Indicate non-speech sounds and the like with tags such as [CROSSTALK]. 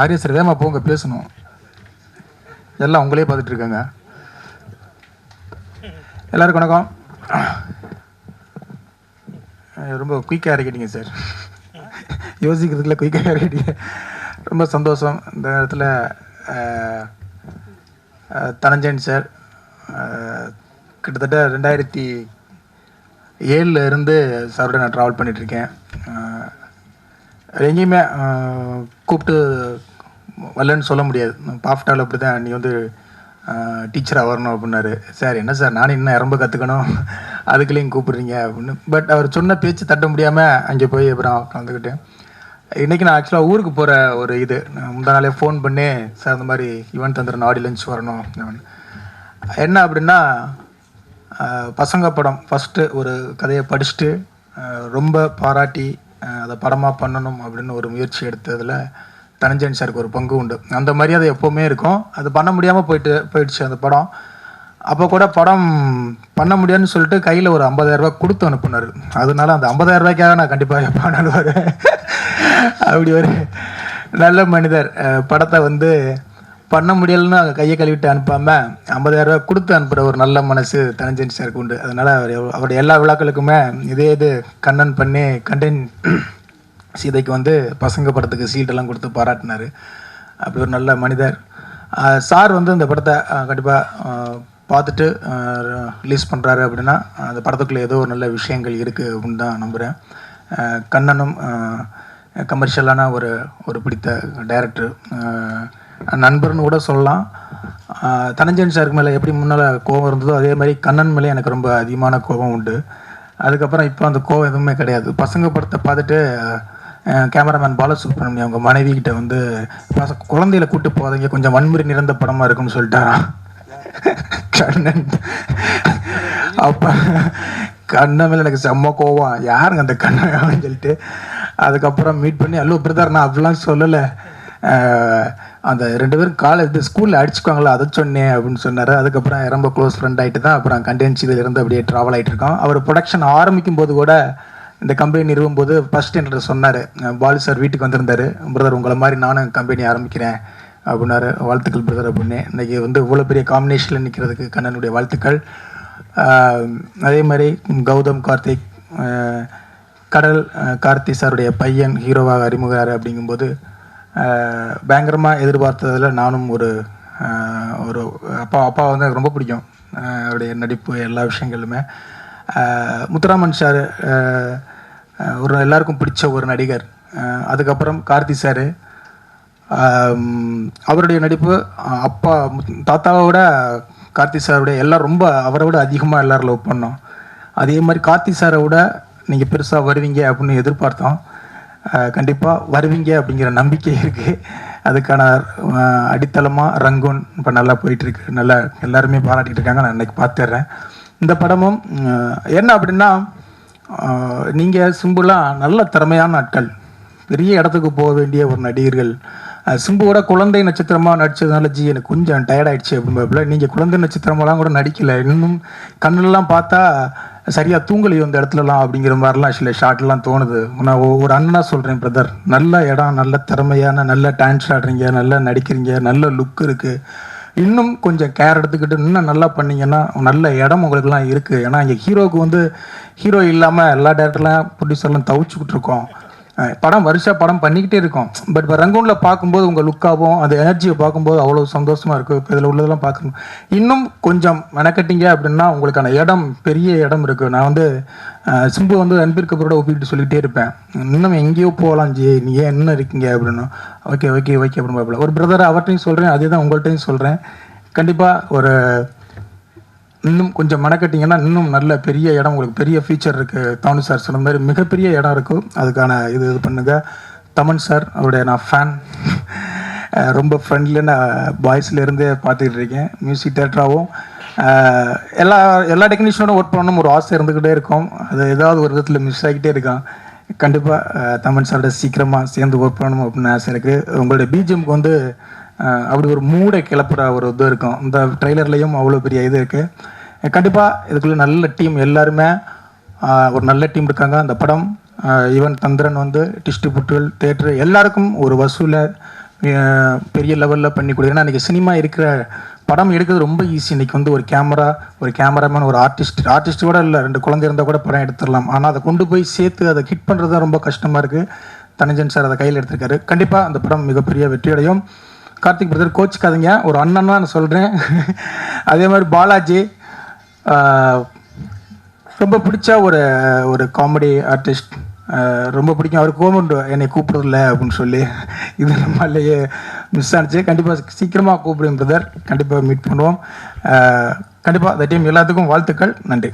ஆரிய சார் வேமா போங்க பேசணும். எல்லாம் உங்களே பார்த்துட்ருக்காங்க. எல்லாருக்கும் வணக்கம். ரொம்ப குயிக்காக இறக்கிட்டீங்க சார் யோசிக்கிறதுக்குள்ள குயிக்காக இறக்கிட்டீங்க. ரொம்ப சந்தோஷம். இந்த நேரத்தில் தனஞ்சன் தனஞ்சயன் சார் கிட்டத்தட்ட ரெண்டாயிரத்தி ஏழில் இருந்து சாரோட நான் ட்ராவல் பண்ணிகிட்ருக்கேன் எங்கேயுமே கூப்பிட்டு வரலன்னு சொல்ல முடியாது. பாஃப்டாவில் அப்படி தான் நீ வந்து டீச்சராக வரணும் அப்படின்னாரு. சார் என்ன சார் நானும் இன்னும் ரொம்ப கற்றுக்கணும் அதுக்குள்ளேயும் கூப்பிடுறீங்க அப்படின்னு. பட் அவர் சொன்ன பேச்சு தட்ட முடியாமல் அங்கே போய் அப்புறம் கலந்துக்கிட்டேன் இன்றைக்கி நான் ஆக்சுவலாக ஊருக்கு போகிற ஒரு இது. முந்தா நாளே ஃபோன் பண்ணி சார் இந்த மாதிரி ஈவெண்ட் தந்துடணும் ஆடி லஞ்ச் வரணும். அப்படின்னு. என்ன அப்படின்னா பசங்க படம் ஃபஸ்ட்டு ஒரு கதையை படிச்சுட்டு ரொம்ப பாராட்டி அதை படமாக பண்ணணும் அப்படின்னு ஒரு முயற்சி எடுத்ததில் தனஞ்சன் சாருக்கு ஒரு பங்கு உண்டு. அந்த மரியாதை எப்போவுமே இருக்கும். அது பண்ண முடியாமல் போயிட்டு போயிடுச்சு அந்த படம். அப்போ கூட படம் பண்ண முடியாதுன்னு சொல்லிட்டு கையில் ஒரு ஐம்பதாயிரரூபா கொடுத்து அனுப்புனார். அதனால அந்த ஐம்பதாயிரரூபாய்க்காக நான் கண்டிப்பாக எப்போ [LAUGHS] அப்படி ஒரு நல்ல மனிதர். படத்தை வந்து பண்ண முடியலன்னு அவங்க கையை கழுவிட்டு அனுப்பாமல் 50000 கொடுத்து அனுப்புகிற ஒரு நல்ல மனசு தனஞ்சன் சாருக்கு உண்டு. அதனால் அவர் அவருடைய எல்லா விழாக்களுக்குமே இதே இது கண்ணன் பண்ணி கண்டென்ட் [CLEARS THROAT] சீதைக்கு வந்து பசங்க படத்துக்கு சீட்டெல்லாம் கொடுத்து பாராட்டினார். அப்படி ஒரு நல்ல மனிதர். சார் வந்து இந்த படத்தை கண்டிப்பாக பார்த்துட்டு ரிலீஸ் பண்ணுறாரு அப்படின்னா அந்த படத்துக்குள்ளே ஏதோ ஒரு நல்ல விஷயங்கள் இருக்குது அப்படின்னு தான் நம்புகிறேன் கண்ணனும் கமர்ஷியலான ஒரு ஒரு பிடித்த டைரக்டர் நண்பர்னு கூட சொல்லலாம். தனஞ்சன் சாருக்கு மேலே எப்படி முன்னால் கோபம் இருந்ததோ அதே மாதிரி கண்ணன் மேலே எனக்கு ரொம்ப அதிகமான கோபம் உண்டு. அதுக்கப்புறம் இப்போ அந்த கோவம் எதுவுமே கிடையாது. பசங்க படத்தை பார்த்துட்டு கேமராமேன் பாலசுப்ரமணியம் அவங்க மனைவி கிட்ட வந்து "பச- குழந்தையில கூட்டு போதீங்க கொஞ்சம் வன்முறை நிறைந்த படமா இருக்குன்னு சொல்லிட்டாராம். கண்ணன். அப்ப கண்ணன் மேல எனக்கு செம்ம கோவம். யாருங்க அந்த கண்ணன்? அப்படின்னு சொல்லிட்டு அதுக்கப்புறம் மீட் பண்ணி அல்லோ பிரதர் நான் அப்படிலாம் சொல்லலை. அந்த ரெண்டு பேரும் காலேஜ் ஸ்கூலில் அடிச்சுக்குவாங்களா? அதை சொன்னேன் அப்படின்னு சொன்னார். அதுக்கப்புறம் ரொம்ப க்ளோஸ் ஃப்ரெண்ட் ஆகிட்டு தான் அப்புறம் கண்டென்சியில் இருந்து அப்படியே ட்ராவல் ஆகிட்டு இருக்கோம். அவர் ப்ரொடக்ஷன் ஆரம்பிக்கும் போது கூட இந்த கம்பெனி நிறுவும் போது ஃபர்ஸ்ட் என்கிட்ட சொன்னார். பாலு சார் வீட்டுக்கு வந்திருந்தார். பிரதர் உங்களை மாதிரி நானும் கம்பெனி ஆரம்பிக்கிறேன் அப்படின்னாரு. வாழ்த்துக்கள் பிரதர் அப்படின்னு. இன்றைக்கி வந்து இவ்வளோ பெரிய காம்பினேஷனில் நிற்கிறதுக்கு கண்ணனுடைய வாழ்த்துக்கள். அதே மாதிரி கௌதம் கார்த்திக் கடல் கார்த்தி சாருடைய பையன் ஹீரோவாக அறிமுகிறார் அப்படிங்கும்போது பயங்கரமாக எதிர்பார்த்ததில் நானும் ஒரு ஒரு அப்பா அப்பா வந்து எனக்கு ரொம்ப பிடிக்கும். அவருடைய நடிப்பு எல்லா விஷயங்களுமே. முத்துராமன் சார் ஒரு எல்லாருக்கும் பிடிச்ச ஒரு நடிகர். அதுக்கப்புறம் கார்த்தி சார். அவருடைய நடிப்பு அப்பா தாத்தாவை விட கார்த்தி சாருடைய எல்லாம் ரொம்ப அவரை விட அதிகமாக எல்லோரும் லவ் பண்ணோம். அதே மாதிரி கார்த்தி சாரை விட நீங்கள் பெருசாக வருவீங்க அப்படின்னு எதிர்பார்த்தோம். கண்டிப்பாக வருவீங்க அப்படிங்கிற நம்பிக்கை இருக்குது அதுக்கான அடித்தளமாக ரங்கூன் இப்போ நல்லா போயிட்டுருக்கு. நல்லா எல்லாருமே பாராட்டிட்டு இருக்காங்க. நான் இன்றைக்கி பார்த்துடுறேன் இந்த படமும் என்ன அப்படின்னா நீங்கள் சிம்புலாம் நல்ல திறமையான ஆட்கள். பெரிய இடத்துக்கு போக வேண்டிய ஒரு நடிகர்கள். சிம்புவோட குழந்தை நட்சத்திரமாக நடித்ததுனால ஜி எனக்கு கொஞ்சம் டயர்ட் அப்படின்னு அப்படின்றப்பல நீங்கள் குழந்தை நட்சத்திரமெல்லாம் கூட நடிக்கலை. இன்னும் கண்ணெல்லாம் பார்த்தா சரியாக தூங்கலையோ இந்த இடத்துலலாம் அப்படிங்கிற மாதிரிலாம் சில ஷாட்லாம் தோணுது. நான் ஒரு அண்ணனாக சொல்கிறேன் பிரதர் நல்ல இடம் நல்ல திறமையான நல்ல டான்ஸ் ஆடுறீங்க நல்லா நடிக்கிறீங்க நல்ல லுக் இருக்குது இன்னும் கொஞ்சம் கேர் எடுத்துக்கிட்டு இன்னும் நல்லா பண்ணீங்கன்னா நல்ல இடம் உங்களுக்குலாம் இருக்குது ஏன்னா இங்கே ஹீரோவுக்கு வந்து ஹீரோ இல்லாமல் எல்லா டேரக்டர்லாம் ப்ரொடியூசர்லாம் தவிச்சுக்கிட்டு இருக்கோம். படம் வருஷா படம் பண்ணிக்கிட்டே இருக்கோம். பட் இப்போ ரங்கூனில் பார்க்கும்போது உங்கள் லுக்காகவும் அந்த எனர்ஜியை பார்க்கும்போது அவ்வளோ சந்தோஷமாக இருக்குது இப்போ இதில் உள்ளதெல்லாம் பார்க்கணும். இன்னும் கொஞ்சம் மெனக்கட்டிங்க அப்படின்னா உங்களுக்கான இடம் பெரிய இடம் இருக்குது நான் வந்து சிம்பு வந்து அன்பிற்கு கபூரோட ஒப்பிட்டு சொல்லிக்கிட்டே இருப்பேன். இன்னும் எங்கேயோ போகலாம் ஜி. நீ ஏன் என்ன இருக்கீங்க அப்படின்னு. ஓகே ஓகே ஓகே அப்படின்னு ஒரு பிரதர் அவர்கிட்டையும் சொல்கிறேன் அதே தான் உங்கள்கிட்டையும் சொல்கிறேன் கண்டிப்பாக ஒரு இன்னும் கொஞ்சம் மெனக்கட்டிங்கன்னா இன்னும் நல்ல பெரிய இடம் உங்களுக்கு பெரிய ஃபீச்சர் இருக்குது தவணு சார் சொன்ன மாதிரி மிகப்பெரிய இடம் இருக்கும். அதுக்கான இது இது பண்ணுங்கள் தமன் சார் அவருடைய நான் ஃபேன் ரொம்ப ஃப்ரெண்ட்லியான பாய்ஸ்லேருந்தே பார்த்துக்கிட்டு இருக்கேன். மியூசிக் தேட்டராகவும் எல்லா எல்லா டெக்னீஷியனோட ஒர்க் பண்ணணும் ஒரு ஆசை இருந்துக்கிட்டே இருக்கும். அது ஏதாவது ஒரு விதத்தில் மிஸ் ஆகிக்கிட்டே இருக்கான். கண்டிப்பாக தமன் சாரோட சீக்கிரமாக சேர்ந்து ஒர்க் பண்ணணும் அப்படின்னு ஆசை இருக்குது உங்களுடைய பிஜிஎம்க்கு வந்து அப்படி ஒரு மூடை கிளப்புற ஒரு இது இருக்கும். இந்த ட்ரெய்லர்லேயும் அவ்வளோ பெரிய இது இருக்குது கண்டிப்பாக இதுக்குள்ளே நல்ல டீம் எல்லாருமே ஒரு நல்ல டீம் இருக்காங்க. அந்த படம் ஈவன் தந்திரன் வந்து டிஸ்ட்ரிபியூட்டர் தேட்டரு எல்லாருக்கும் ஒரு வசூலை பெரிய லெவலில் பண்ணி கொடுக்குறேன் ஏன்னா இன்றைக்கி சினிமா இருக்கிற படம் எடுக்கிறது ரொம்ப ஈஸி இன்றைக்கி வந்து ஒரு கேமரா ஒரு கேமராமேன் ஒரு ஆர்டிஸ்ட் ஆர்டிஸ்ட் கூட இல்லை ரெண்டு குழந்தை இருந்தால் கூட படம் எடுத்துடலாம். ஆனால் அதை கொண்டு போய் சேர்த்து அதை ஹிட் பண்ணுறது தான் ரொம்ப கஷ்டமாக இருக்குது தனஞ்சன் சார் அதை கையில் எடுத்திருக்காரு. கண்டிப்பாக அந்த படம் மிகப்பெரிய வெற்றியடையும். கார்த்திக் பிரதர் கோச்சுக்காதீங்க. ஒரு அண்ணன் தான் நான் சொல்கிறேன் [LAUGHS] அதே மாதிரி பாலாஜி ரொம்ப பிடிச்ச ஒரு ஒரு காமெடி ஆர்டிஸ்ட் ரொம்ப பிடிக்கும். அவர் கோமண்ட் என்னை கூப்பிடல அப்படின்னு சொல்லி. இது நம்மளையே மிஸ் ஆனிச்சு. கண்டிப்பாக சீக்கிரமாக கூப்பிடுங்க பிரதர் கண்டிப்பாக மீட் பண்ணுவோம். கண்டிப்பாக அந்த டீம் எல்லாத்துக்கும் வாழ்த்துக்கள். நன்றி.